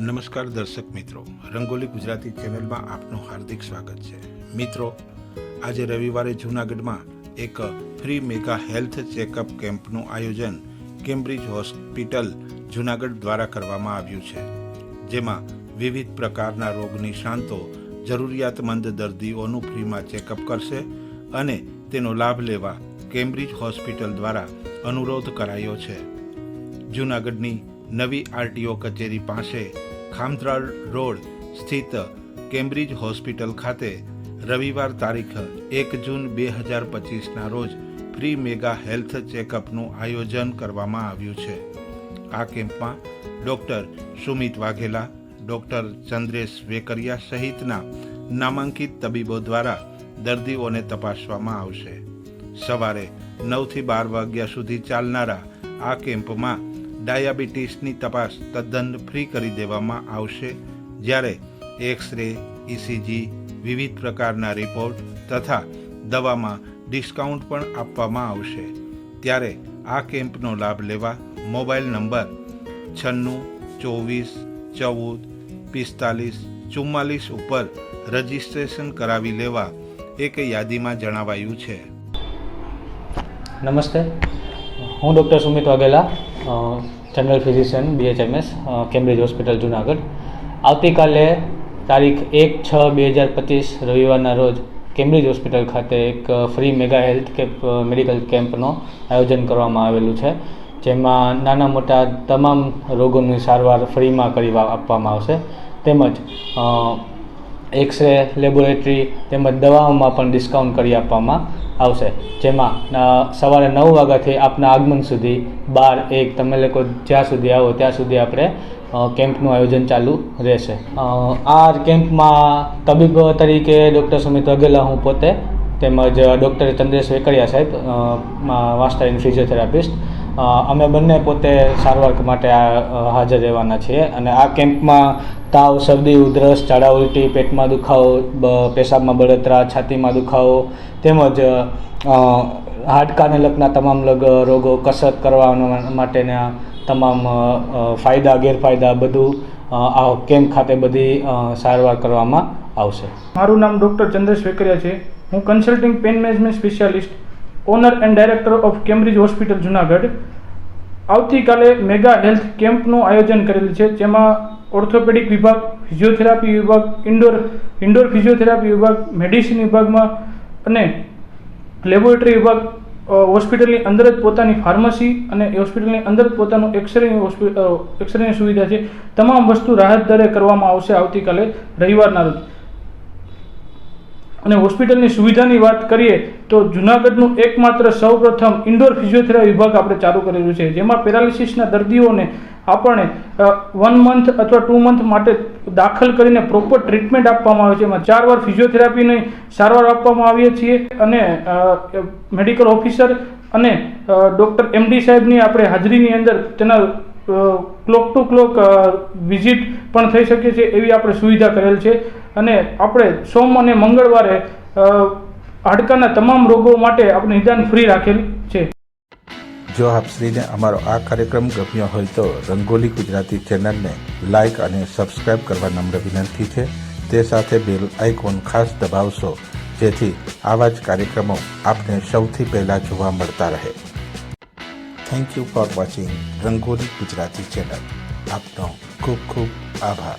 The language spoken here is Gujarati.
નમસ્કાર દર્શક મિત્રો. રંગોલી ગુજરાતી ચેનલમાં આપનું હાર્દિક સ્વાગત છે. મિત્રો, આજે રવિવારે જૂનાગઢમાં એક ફ્રી મેગા હેલ્થ ચેકઅપ કેમ્પનું આયોજન કેમ્બ્રિજ હોસ્પિટલ જૂનાગઢ દ્વારા કરવામાં આવ્યું છે. જેમાં વિવિધ પ્રકારના રોગ નિષ્ણાંતો જરૂરિયાતમંદ દર્દીઓનું ફ્રીમાં ચેકઅપ કરશે અને તેનો લાભ લેવા કેમ્બ્રિજ હોસ્પિટલ દ્વારા અનુરોધ કરાયો છે. જૂનાગઢની નવી આરટીઓ કચેરી પાસે ખામત્રાળ રોડ સ્થિત કેમ્બ્રિજ હોસ્પિટલ ખાતે રવિવાર તારીખ એક જૂન બે હજાર પચીસના રોજ ફ્રી મેગા હેલ્થ ચેકઅપનું આયોજન કરવામાં આવ્યું છે. આ કેમ્પમાં ડૉક્ટર સુમિત વાઘેલા, ડૉક્ટર ચંદ્રેશ વેકરિયા સહિતના નામાંકિત તબીબો દ્વારા દર્દીઓને તપાસવામાં આવશે. સવારે નવથી બાર વાગ્યા સુધી ચાલનારા આ કેમ્પમાં ડાયાબિટીસની તપાસ તદ્દન ફ્રી કરી દેવામાં આવશે. જ્યારે એક્સ રે ઇસીજી વિવિધ પ્રકારના રિપોર્ટ તથા દવામાં ડિસ્કાઉન્ટ પણ આપવામાં આવશે. ત્યારે આ કેમ્પનો લાભ લેવા મોબાઈલ નંબર છન્નું, ચોવીસ, ચૌદ, પિસ્તાલીસ, ચુમ્માલીસ ઉપર રજિસ્ટ્રેશન કરાવી લેવા એક યાદીમાં જણાવાયું છે. નમસ્તે. હું doctor Sumit Vaghela general physician BHMS Cambridge hospital Junagadh. આવતીકાલે તારીખ એક છ બે હજાર પચીસ, રવિવારના રોજ કેમ્બ્રિજ હોસ્પિટલ ખાતે એક free mega health camp medical કેમ્પનો આયોજન કરવામાં આવેલું છે, જેમાં નાના મોટા તમામ રોગોની સારવાર ફ્રીમાં કરી આપવામાં આવશે. તેમજ એક્સરે લેબોરેટરી તેમજ દવાઓમાં પણ ડિસ્કાઉન્ટ કરી આપવામાં આવશે. જેમાં સવારે નવ વાગ્યાથી આપના આગમન સુધી બાર એક તમે લોકો જ્યાં સુધી આવો ત્યાં સુધી આપણે કેમ્પનું આયોજન ચાલુ રહેશે. આ કેમ્પમાં તબીબ તરીકે ડૉક્ટર સુમિત અગેલા હું પોતે, તેમજ ડૉક્ટર ચંદ્રેશ વેકરિયા સાહેબ માસ્ટર ઇન ફિઝિયોથેરાપિસ્ટ અમે બંને પોતે સારવાર માટે હાજર રહેવાના છીએ અને આ કેમ્પમાં તાવ, શરદી, ઉધરસ, ઝાડા ઉલટી, પેટમાં દુખાવો પેશાબમાં બળતરા, છાતીમાં દુખાવો તેમજ હાડકાને લગના તમામ લગ, રોગો કસરત કરવા માટેના તમામ ફાયદા, ગેરફાયદા બધું આ કેમ્પ ખાતે બધી સારવાર કરવામાં આવશે. મારું નામ ડૉક્ટર ચંદ્રેશ વેકરિયા છે. હું consulting pain management specialist owner and director of Cambridge hospital, Junagadh. આવતીકાલે મેગા હેલ્થ કેમ્પનું આયોજન કરેલું છે, જેમાં ઓર્થોપેડિક વિભાગ, ફિઝિયોથેરાપી વિભાગ, ઇન્ડોર ઇન્ડોર ફિઝિયોથેરાપી વિભાગ, મેડિસિન વિભાગમાં અને લેબોરેટરી વિભાગ હોસ્પિટલની અંદર જ પોતાની ફાર્મસી અને હોસ્પિટલની અંદર જ પોતાનું એક્સરેની હોસ્પિટલ એક્સરેની સુવિધા છે. તમામ વસ્તુ રાહત દરે કરવામાં આવશે આવતીકાલે રવિવારના રોજ. અને હોસ્પિટલની સુવિધાની વાત કરીએ તો જુનાગઢનું એકમાત્ર સૌપ્રથમ ઇન્ડોર ફિઝિયોથેરાપી વિભાગ આપણે ચાલુ કરેલું છે, જેમાં પેરાલિસિસના દર્દીઓને આપણે વન મંથ અથવા ટુ મંથ માટે દાખલ કરીને પ્રોપર ટ્રીટમેન્ટ આપવામાં આવે છે. એમાં ચાર વાર ફિઝિયોથેરાપીની સારવાર આપવામાં આવીએ છીએ અને મેડિકલ ઓફિસર અને ડૉક્ટર એમડી સાહેબની આપણે હાજરીની અંદર તેના ક્લોક ટુ ક્લોક વિઝિટ પણ થઈ શકે છે એવી આપણે સુવિધા કરેલ છે. અને આપણે સોમ અને મંગળવારે હાડકાના તમામ રોગો માટે આપણે નિદાન ફ્રી રાખેલ છે. જો આપ શ્રીને અમારો આ કાર્યક્રમ ગમ્યો હોય તો રંગોલી ગુજરાતી ચેનલને લાઇક અને સબસ્ક્રાઇબ કરવા નમ્ર વિનંતી છે. તે સાથે બેલ આઇકોન ખાસ દબાવશો, જેથી આવા જ કાર્યક્રમો આપને સૌથી પહેલાં જોવા મળતા રહે. Thank you for watching Rangoli Gujarati channel. આપનો ખૂબ ખૂબ આભાર.